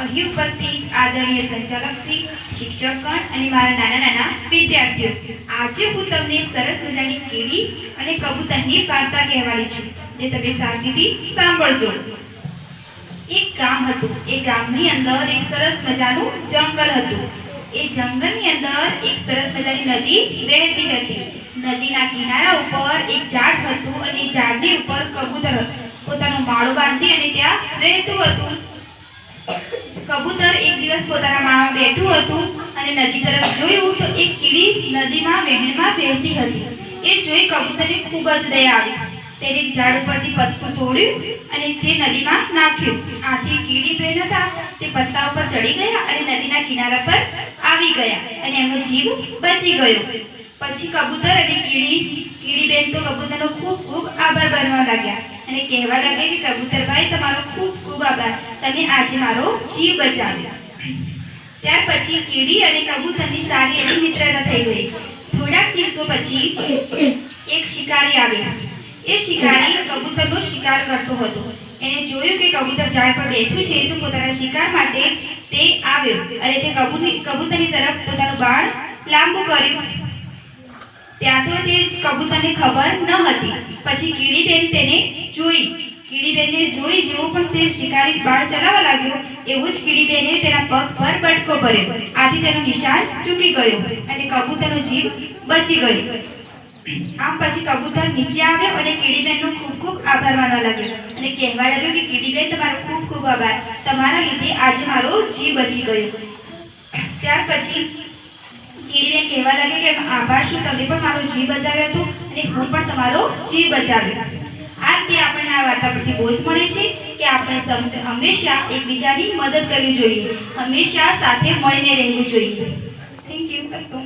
અહીં ઉપસ્થિત આદરણીય સંચાલક શ્રી શિક્ષકગણ અને મારા નાના નાના વિદ્યાર્થીઓ. આજે હું તમને સરસ મજાની કેડી અને કબૂતરની વાર્તા કહેવાની છું, જે તમે શાંતિથી સાંભળજો. એક ગામ હતું, એ ગામની અંદર એક સરસ મજાનું જંગલ હતું. એ જંગલની અંદર એક સરસ મજાની નદી વહેતી હતી. નદીના કિનારા ઉપર એક ઝાડ હતું અને એ ઝાડની ઉપર કબૂતર પોતાનો માળો બાંધી અને ત્યાં રહેતું હતું. કબૂતર એક દિવસ પોતાના માળામાં બેઠું હતું અને નદી તરફ જોયું તો એક કીડી નદીમાં વહેણમાં વહેતી હતી. એ જોઈ કબૂતરને ખૂબ જ દયા આવી. તેને ઝાડ ઉપરથી પત્તું તોડ્યું અને તે નદીમાં નાખ્યું. આથી કીડી બેન હતા. તે પત્તા ઉપર ચડી ગયા અને નદીના કિનારા પર આવી ગયા અને એમનો જીવ બચી ગયો. પછી કબૂતર અને કીડી કીડી બેન તો કબૂતરનો ખૂબ ખૂબ આભાર માનવા લાગ્યા અને કહેવા લાગ્યા કે કબૂતરભાઈ, તમારો ખૂબ ખૂબ આભાર. તમે આજે મારો જીવ બચાવ્યો. ત્યાર પછી કીડી અને કબૂતરની સારી એવી મિત્રતા થઈ ગઈ. થોડાક દિવસો પછી એક શિકારી આવ્યો. એ શિકારી કબૂતરનો શિકાર કરતો હતો. એને જોયું કે કબૂતર ઝાડ પર બેઠું છે તો પોતાના શિકાર માટે તે આવ્યો અને તે કબૂતરની તરફ પોતાનું બાણ લાંબુ કર્યું. ત્યાં તો તે કબૂતરને ખબર ન હતી. પછી કીડી બેન તેને જોઈ. કીડીબેનને જોઈ જેવો પણ તે શિકારી બાળ ચલાવવા લાગ્યો. એવું જ કીડીબેને તેના પગ પર બટકો ભર્યો. આથી તેનો નિશાન ચૂકી ગયો અને કબૂતરનો જીવ બચી ગયો. આમ પછી કબૂતર નીચે આવ્યો અને કીડીબેનનો ખૂબ ખૂબ આભાર માનવા લાગ્યો. અને કહેવા લાગ્યો કે કીડીબેન, તમારો ખૂબ ખૂબ આભાર. તમારા લીધે આજે મારો જીવ બચી ગયો. ત્યાર પછી કીડીબેન કહેવા લાગ્યો કે આભાર શું? તમે પણ મારો જીવ બચાવ્યો હતો અને હું પણ તમારો જીવ બચાવ્યો. આ રીતે આપણને આ વાર્તા પરથી બોધ મળે છે કે આપણે હંમેશા એકબીજાની મદદ કરવી જોઈએ. હંમેશા સાથે મળીને રહેવું જોઈએ. થેન્ક યુ અસ્તુ